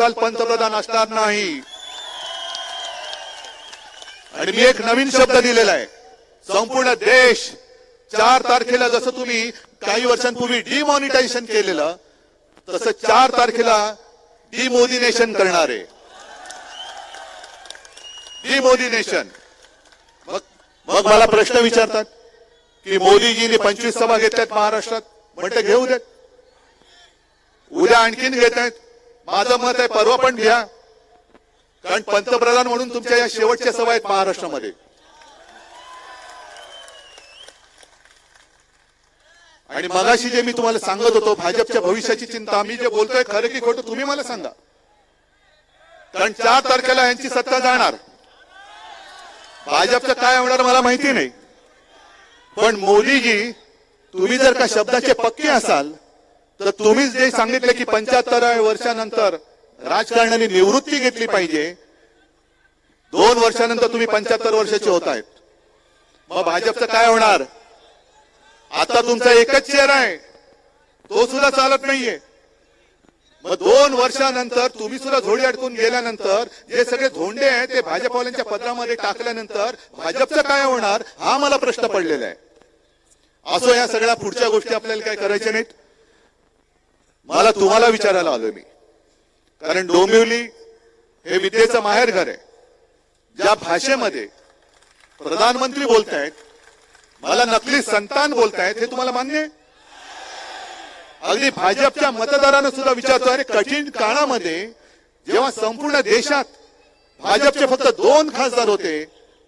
काल पंतप्रधान असणार नाही. आणि मी एक नवीन शब्द दिलेला आहे. संपूर्ण देश चार तारखेला जसं तुम्ही काही वर्षांपूर्वी डिमॉनिटायझेशन केलेलं तसं चार तारखेला डिमोदिनेशन करणार. आहे डिमोदिनेशन मग मग मला प्रश्न विचारतात की मोदीजींनी पंचवीस सभा घेतल्यात महाराष्ट्रात म्हणते घेऊ देत. उद्या आणखीन घेत आहेत माझं मत आहे परवा पण घ्या. कारण पंतप्रधान म्हणून तुमच्या या शेवटच्या सभा आहेत महाराष्ट्रामध्ये. आणि मगाशी जे मी तुम्हाला सांगत होतो भाजपच्या भविष्याची चिंता मी जे बोलतोय खरं की खोटं तुम्ही मला सांगा. कारण चार तारखेला यांची सत्ता जाणार. भाजपचं काय होणार मला माहिती नाही. पण मोदीजी तुम्ही जर का शब्दाचे पक्के असाल तर तुम्हीच जे सांगितले की पंच्याहत्तराव्या वर्षानंतर राजकारणाने निवृत्ती घेतली पाहिजे दोन वर्षानंतर तुम्ही पंच्याहत्तर वर्षाचे होत आहेत. मग भाजपचं काय होणार? आता तुमचा एकच चेहरा आहे. तो सुद्धा चालत नाहीये. मग दोन वर्षानंतर तुम्ही सुद्धा झोडी अडकून गेल्यानंतर जे सगळे धोंडे आहेत ते भाजपवाल्यांच्या पत्रामध्ये टाकल्यानंतर भाजपचं काय होणार? हा मला प्रश्न पडलेला आहे. असो या सगळ्या पुढच्या गोष्टी आपल्याला काय करायच्या नाहीत. मला तुम्हाला विचारायला आलो मी. कारण डोंबिवली हे विद्येचं माहेर घर आहे. ज्या भाषेमध्ये प्रधानमंत्री बोलतायत मला नकली संतान बोलतायत हे तुम्हाला मान्य आहे? अगदी भाजपच्या मतदारांना सुद्धा विचारतो अरे कठीण काळामध्ये जेव्हा संपूर्ण देशात भाजपचे फक्त दोन खासदार होते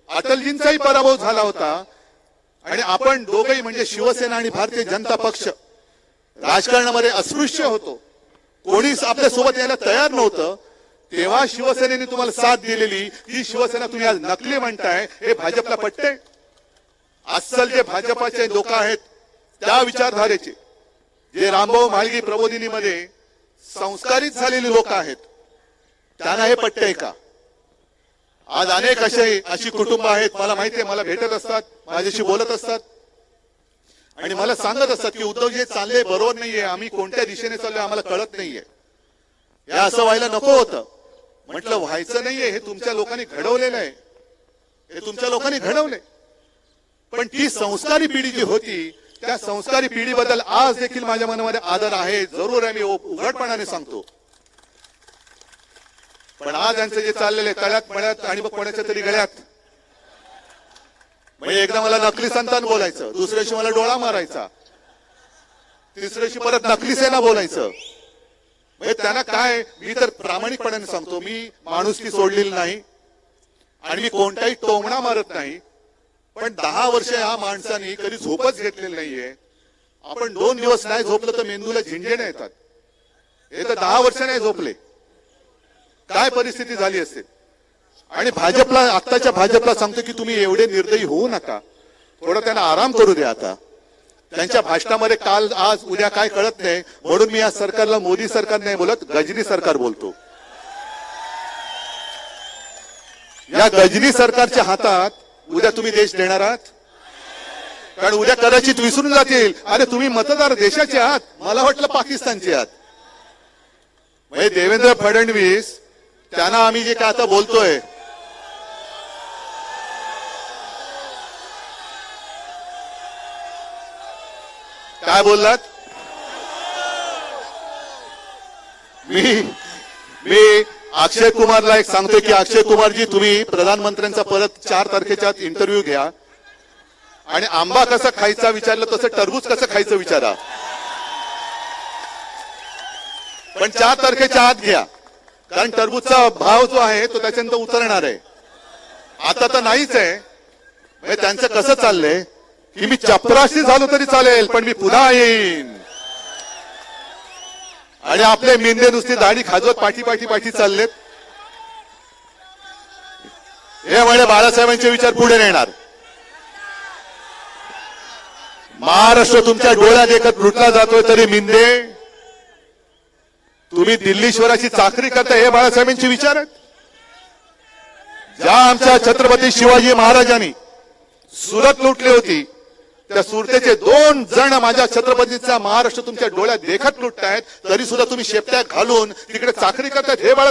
अटलजींचाही पराभव झाला होता आणि आपण दोघही म्हणजे शिवसेना आणि भारतीय जनता पक्ष राजकारणामध्ये अस्पृश्य होतो. कोणीच आपल्यासोबत यायला तयार नव्हतं. तेव्हा शिवसेनेने तुम्हाला साथ दिलेली ती शिवसेना तुम्ही आज नकली म्हणताय हे भाजपला पटते अस्सल जे भाजपाचे लोक आहेत त्या विचारधारेचे जे रामभाऊ म्हाळगी प्रबोधिनीमध्ये संस्कारित झालेली लोक आहेत त्यांना हे पटतंय का? आज अनेक असे अशी कुटुंब आहेत मला माहिती आहे मला भेटत असतात माझ्याशी बोलत असतात. आणि मला सांगत असतात की उद्धवजी चालले बरोबर नाहीये. आम्ही कोणत्या दिशेने चाललोय आम्हाला कळत नाहीये. हे असं व्हायला नको होतं. म्हटलं व्हायचं नाहीये. हे तुमच्या लोकांनी घडवलेलं आहे. हे तुमच्या लोकांनी घडवले पण ती संस्कारी पिढी जी होती त्या संस्कारी पिढीबद्दल आज देखील माझ्या मनामध्ये आदर आहे. जरूर आहे मी उघडपणाने सांगतो. पण आज यांचं जे चाललेलं आहे तळ्यात मळ्यात आणि मग कोणाच्या तरी गळ्यात म्हणजे एकदा मला नकली संतान बोलायचं दुसऱ्याशी मला डोळा मारायचा तिसऱ्याशी परत नकली सेना बोलायचं. म्हणजे त्यांना काय मी तर प्रामाणिकपणाने सांगतो मी माणुसकी सोडलेली नाही आणि मी कोणताही टोमणा मारत नाही. पण दहा वर्ष ह्या माणसाने कधी झोपच घेतलेली नाहीये. आपण दोन दिवस नाही झोपलं तर मेंदूला झिंजेने येतात. हे तर दहा वर्ष नाही झोपले. काय परिस्थिती झाली असेल? आणि भाजपला आत्ताच्या भाजपला सांगतो की तुम्ही एवढे निर्दयी होऊ नका. थोडं त्यांना आराम करू द्या आता. त्यांच्या भाषणामध्ये काल आज उद्या काय कळत नाही. म्हणून मी या सरकारला मोदी सरकार नाही बोलत गजनी सरकार बोलतो. या गजनी सरकारच्या हातात उद्या तुम्ही देश देणार आहात? कारण उद्या कदाचित विसरून जातील. अरे तुम्ही मतदार देशाचे आहात. मला वाटलं पाकिस्तानचे आहात. म्हणजे देवेंद्र फडणवीस त्यांना आम्ही जे काय आता बोलतोय काय बोललात? मी मी अक्षय कुमारला एक सांगतोय की अक्षय कुमारजी तुम्ही प्रधानमंत्र्यांचा परत चार तारखेच्या आत इंटरव्ह्यू घ्या. आणि आंबा कसा खायचा विचारलं तसं टरबूज कसं खायचं विचारा. पण चार तारखेच्या आत घ्या. कारण टरबूजचा भाव जो आहे तो त्याच्यानंतर उतरणार आहे. आता तर नाहीच आहे. म्हणजे त्यांचं कसं चाललंय? की मी चपराशी झालो तरी चालेल पण मी पुन्हा येईन. आणि आपले मेंदे नुसती दाढी खाजवत पाठी पाठी पाठी चाललेत. हे म्हणे बाळासाहेबांचे विचार पुढे नेणार. महाराष्ट्र तुमच्या डोळ्यात एकत लुटला जातोय तरी मिंदे तुम्ही दिल्लीश्वराची चाकरी करता हे बाळासाहेबांचे विचार आहेत. ज्या आमच्या छत्रपती शिवाजी महाराजांनी सुरत लुटली होती त्या सुरतेचे दोन जण माझ्या छत्रपतीचा महाराष्ट्र तुमच्या डोळ्यात देखत लुटतायत तरी सुद्धा तुम्ही शेपट्या घालून तिकडे चाकरी करतायत हे बाळा